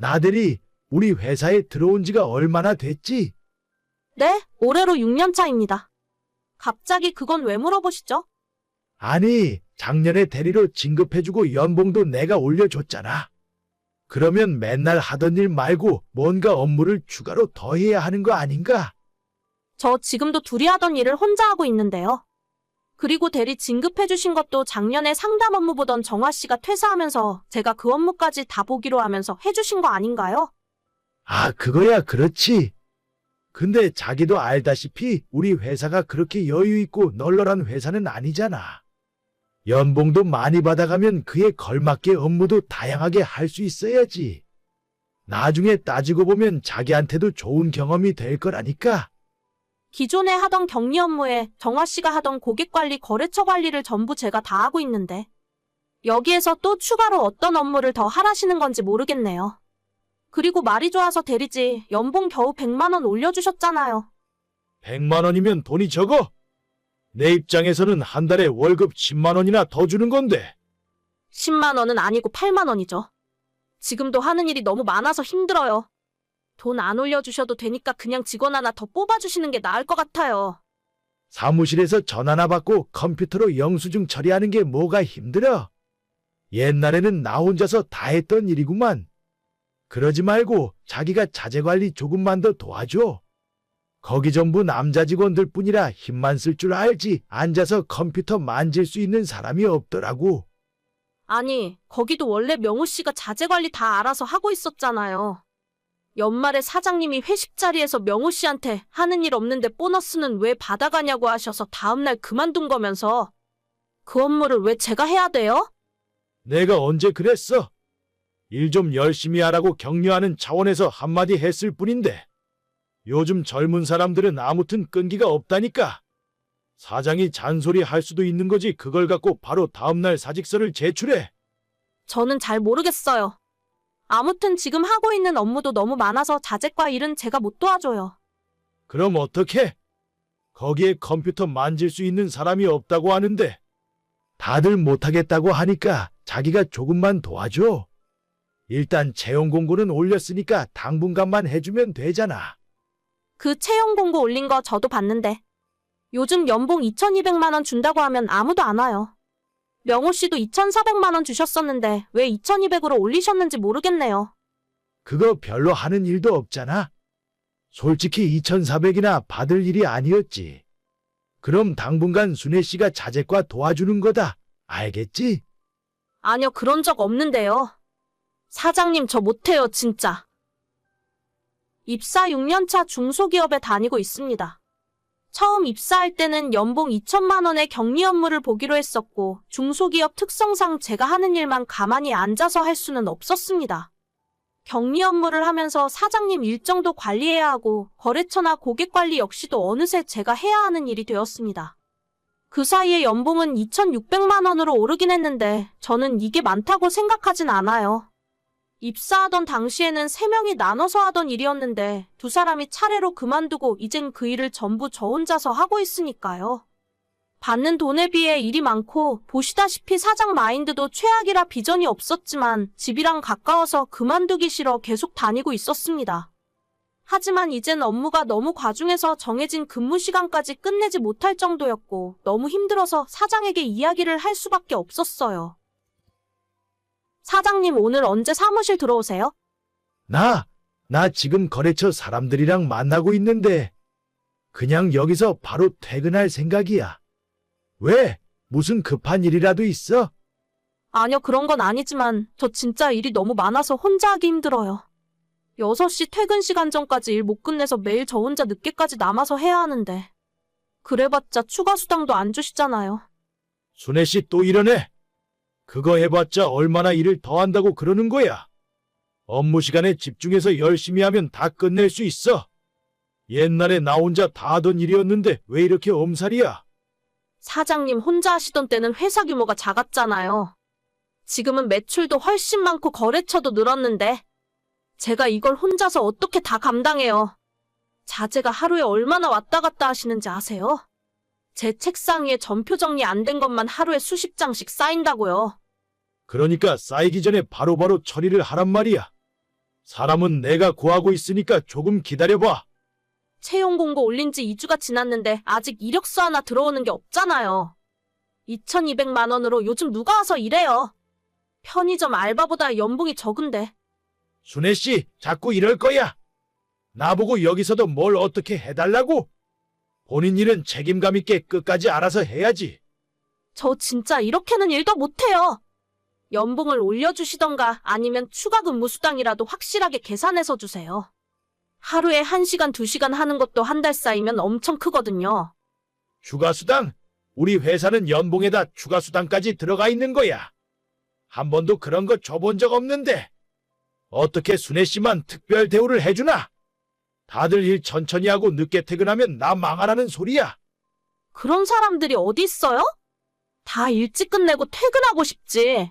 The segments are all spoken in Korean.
나들이 우리 회사에 들어온 지가 얼마나 됐지? 네, 올해로 6년 차입니다. 갑자기 그건 왜 물어보시죠? 아니, 작년에 대리로 진급해주고 연봉도 내가 올려줬잖아. 그러면 맨날 하던 일 말고 뭔가 업무를 추가로 더 해야 하는 거 아닌가? 저 지금도 둘이 하던 일을 혼자 하고 있는데요. 그리고 대리 진급해주신 것도 작년에 상담 업무 보던 정화 씨가 퇴사하면서 제가 그 업무까지 다 보기로 하면서 해주신 거 아닌가요? 아, 그거야 그렇지. 근데 자기도 알다시피 우리 회사가 그렇게 여유 있고 널널한 회사는 아니잖아. 연봉도 많이 받아가면 그에 걸맞게 업무도 다양하게 할 수 있어야지. 나중에 따지고 보면 자기한테도 좋은 경험이 될 거라니까. 기존에 하던 격리 업무에 정화 씨가 하던 고객 관리, 거래처 관리를 전부 제가 다 하고 있는데 여기에서 또 추가로 어떤 업무를 더 하라시는 건지 모르겠네요. 그리고 말이 좋아서 대리지 연봉 겨우 100만 원 올려주셨잖아요. 100만 원이면 돈이 적어. 내 입장에서는 한 달에 월급 10만 원이나 더 주는 건데. 10만 원은 아니고 8만 원이죠. 지금도 하는 일이 너무 많아서 힘들어요. 돈 안 올려주셔도 되니까 그냥 직원 하나 더 뽑아주시는 게 나을 것 같아요. 사무실에서 전화나 받고 컴퓨터로 영수증 처리하는 게 뭐가 힘들어? 옛날에는 나 혼자서 다 했던 일이구만. 그러지 말고 자기가 자재 관리 조금만 더 도와줘. 거기 전부 남자 직원들 뿐이라 힘만 쓸 줄 알지 앉아서 컴퓨터 만질 수 있는 사람이 없더라고. 아니, 거기도 원래 명호 씨가 자재 관리 다 알아서 하고 있었잖아요. 연말에 사장님이 회식 자리에서 명호 씨한테 하는 일 없는데 보너스는 왜 받아가냐고 하셔서 다음날 그만둔 거면서 그 업무를 왜 제가 해야 돼요? 내가 언제 그랬어? 일 좀 열심히 하라고 격려하는 차원에서 한마디 했을 뿐인데. 요즘 젊은 사람들은 아무튼 끈기가 없다니까. 사장이 잔소리 할 수도 있는 거지 그걸 갖고 바로 다음날 사직서를 제출해. 저는 잘 모르겠어요. 아무튼 지금 하고 있는 업무도 너무 많아서 자재과 일은 제가 못 도와줘요. 그럼 어떡해? 거기에 컴퓨터 만질 수 있는 사람이 없다고 하는데. 다들 못하겠다고 하니까 자기가 조금만 도와줘. 일단 채용 공고는 올렸으니까 당분간만 해주면 되잖아. 그 채용 공고 올린 거 저도 봤는데 요즘 연봉 2,200만 원 준다고 하면 아무도 안 와요. 명호 씨도 2,400만 원 주셨었는데 왜 2,200으로 올리셨는지 모르겠네요. 그거 별로 하는 일도 없잖아. 솔직히 2,400이나 받을 일이 아니었지. 그럼 당분간 순혜 씨가 자재과 도와주는 거다. 알겠지? 아니요, 그런 적 없는데요. 사장님, 저 못해요, 진짜. 입사 6년차 중소기업에 다니고 있습니다. 처음 입사할 때는 연봉 2천만 원의 격리 업무를 보기로 했었고, 중소기업 특성상 제가 하는 일만 가만히 앉아서 할 수는 없었습니다. 격리 업무를 하면서 사장님 일정도 관리해야 하고, 거래처나 고객 관리 역시도 어느새 제가 해야 하는 일이 되었습니다. 그 사이에 연봉은 2,600만 원으로 오르긴 했는데 저는 이게 많다고 생각하진 않아요. 입사하던 당시에는 3명이 나눠서 하던 일이었는데 두 사람이 차례로 그만두고 이젠 그 일을 전부 저 혼자서 하고 있으니까요. 받는 돈에 비해 일이 많고 보시다시피 사장 마인드도 최악이라 비전이 없었지만 집이랑 가까워서 그만두기 싫어 계속 다니고 있었습니다. 하지만 이젠 업무가 너무 과중해서 정해진 근무 시간까지 끝내지 못할 정도였고 너무 힘들어서 사장에게 이야기를 할 수밖에 없었어요. 사장님 오늘 언제 사무실 들어오세요? 나, 나 지금 거래처 사람들이랑 만나고 있는데, 그냥 여기서 바로 퇴근할 생각이야. 왜? 무슨 급한 일이라도 있어? 아니요, 그런 건 아니지만 저 진짜 일이 너무 많아서 혼자 하기 힘들어요. 6시 퇴근 시간 전까지 일 못 끝내서 매일 저 혼자 늦게까지 남아서 해야 하는데. 그래봤자 추가 수당도 안 주시잖아요. 순혜 씨또 이러네. 그거 해봤자 얼마나 일을 더 한다고 그러는 거야. 업무 시간에 집중해서 열심히 하면 다 끝낼 수 있어. 옛날에 나 혼자 다 하던 일이었는데 왜 이렇게 엄살이야? 사장님 혼자 하시던 때는 회사 규모가 작았잖아요. 지금은 매출도 훨씬 많고 거래처도 늘었는데 제가 이걸 혼자서 어떻게 다 감당해요. 자재가 하루에 얼마나 왔다 갔다 하시는지 아세요? 제 책상 위에 전표 정리 안 된 것만 하루에 수십 장씩 쌓인다고요. 그러니까 쌓이기 전에 바로바로 처리를 하란 말이야. 사람은 내가 구하고 있으니까 조금 기다려봐. 채용 공고 올린 지 2주가 지났는데 아직 이력서 하나 들어오는 게 없잖아요. 2200만 원으로 요즘 누가 와서 일해요? 편의점 알바보다 연봉이 적은데. 순애 씨, 자꾸 이럴 거야. 나보고 여기서도 뭘 어떻게 해달라고? 본인 일은 책임감 있게 끝까지 알아서 해야지. 저 진짜 이렇게는 일도 못해요. 연봉을 올려주시던가 아니면 추가 근무 수당이라도 확실하게 계산해서 주세요. 하루에 1시간, 2시간 하는 것도 한 달 쌓이면 엄청 크거든요. 추가 수당? 우리 회사는 연봉에다 추가 수당까지 들어가 있는 거야. 한 번도 그런 거 줘본 적 없는데. 어떻게 순애 씨만 특별 대우를 해주나? 다들 일 천천히 하고 늦게 퇴근하면 나 망하라는 소리야. 그런 사람들이 어디 있어요? 다 일찍 끝내고 퇴근하고 싶지.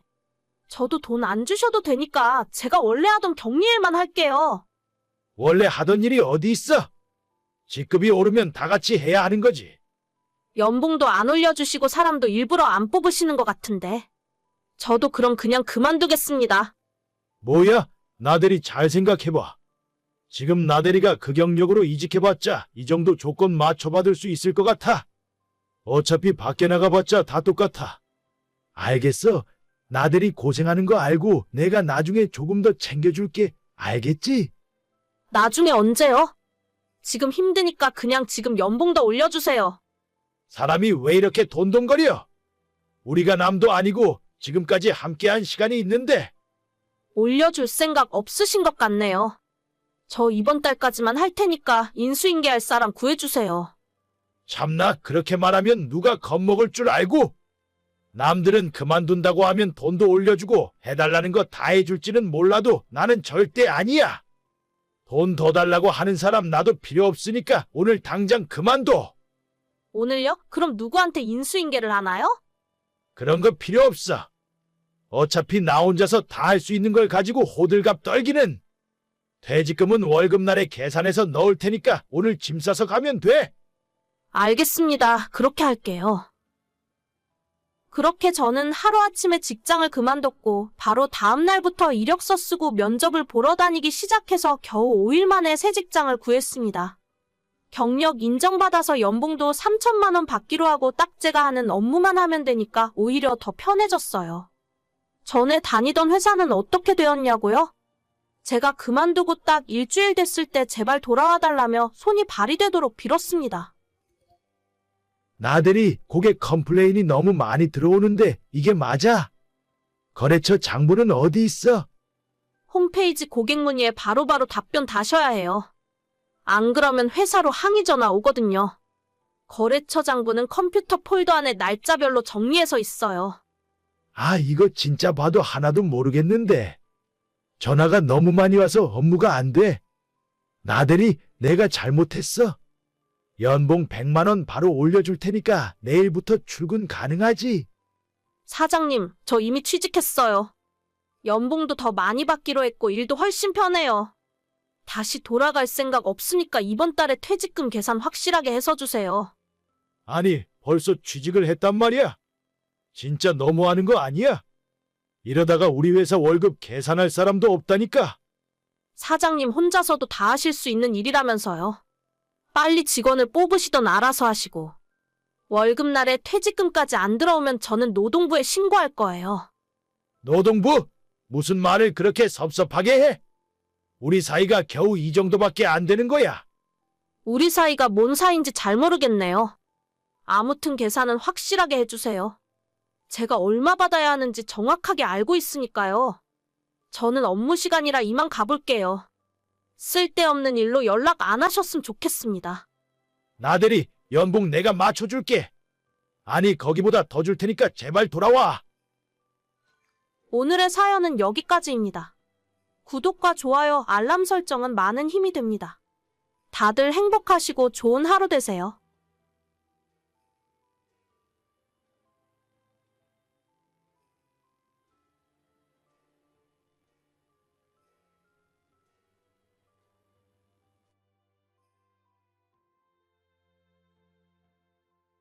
저도 돈 안 주셔도 되니까 제가 원래 하던 격리일만 할게요. 원래 하던 일이 어디 있어? 직급이 오르면 다 같이 해야 하는 거지. 연봉도 안 올려주시고 사람도 일부러 안 뽑으시는 것 같은데. 저도 그럼 그냥 그만두겠습니다. 뭐야? 나대리 잘 생각해봐. 지금 나대리가 그 경력으로 이직해봤자 이 정도 조건 맞춰받을 수 있을 것 같아. 어차피 밖에 나가봤자 다 똑같아. 알겠어. 나대리 고생하는 거 알고 내가 나중에 조금 더 챙겨줄게. 알겠지? 나중에 언제요? 지금 힘드니까 그냥 지금 연봉 더 올려주세요. 사람이 왜 이렇게 돈돈거려? 우리가 남도 아니고 지금까지 함께한 시간이 있는데 올려줄 생각 없으신 것 같네요. 저 이번 달까지만 할 테니까 인수인계할 사람 구해주세요. 참나 그렇게 말하면 누가 겁먹을 줄 알고? 남들은 그만둔다고 하면 돈도 올려주고 해달라는 거 다 해줄지는 몰라도 나는 절대 아니야. 돈 더 달라고 하는 사람 나도 필요 없으니까 오늘 당장 그만둬. 오늘요? 그럼 누구한테 인수인계를 하나요? 그런 거 필요 없어. 어차피 나 혼자서 다 할 수 있는 걸 가지고 호들갑 떨기는. 퇴직금은 월급날에 계산해서 넣을 테니까 오늘 짐 싸서 가면 돼. 알겠습니다. 그렇게 할게요. 그렇게 저는 하루아침에 직장을 그만뒀고 바로 다음 날부터 이력서 쓰고 면접을 보러 다니기 시작해서 겨우 5일 만에 새 직장을 구했습니다. 경력 인정받아서 연봉도 3천만 원 받기로 하고 딱 제가 하는 업무만 하면 되니까 오히려 더 편해졌어요. 전에 다니던 회사는 어떻게 되었냐고요? 제가 그만두고 딱 일주일 됐을 때 제발 돌아와 달라며 손이 발휘되도록 빌었습니다. 나들이 고객 컴플레인이 너무 많이 들어오는데 이게 맞아? 거래처 장부는 어디 있어? 홈페이지 고객 문의에 바로바로 답변 다셔야 해요. 안 그러면 회사로 항의 전화 오거든요. 거래처 장부는 컴퓨터 폴더 안에 날짜별로 정리해서 있어요. 아, 이거 진짜 봐도 하나도 모르겠는데. 전화가 너무 많이 와서 업무가 안 돼. 나들이 내가 잘못했어. 연봉 100만 원 바로 올려줄 테니까 내일부터 출근 가능하지? 사장님, 저 이미 취직했어요. 연봉도 더 많이 받기로 했고 일도 훨씬 편해요. 다시 돌아갈 생각 없으니까 이번 달에 퇴직금 계산 확실하게 해서 주세요. 아니, 벌써 취직을 했단 말이야. 진짜 너무하는 거 아니야? 이러다가 우리 회사 월급 계산할 사람도 없다니까. 사장님 혼자서도 다 하실 수 있는 일이라면서요. 빨리 직원을 뽑으시던 알아서 하시고. 월급날에 퇴직금까지 안 들어오면 저는 노동부에 신고할 거예요. 노동부? 무슨 말을 그렇게 섭섭하게 해? 우리 사이가 겨우 이 정도밖에 안 되는 거야. 우리 사이가 뭔 사이인지 잘 모르겠네요. 아무튼 계산은 확실하게 해주세요. 제가 얼마 받아야 하는지 정확하게 알고 있으니까요. 저는 업무 시간이라 이만 가볼게요. 쓸데없는 일로 연락 안 하셨으면 좋겠습니다. 나들이 연봉 내가 맞춰줄게. 아니, 거기보다 더 줄 테니까 제발 돌아와. 오늘의 사연은 여기까지입니다. 구독과 좋아요, 알람 설정은 많은 힘이 됩니다. 다들 행복하시고 좋은 하루 되세요.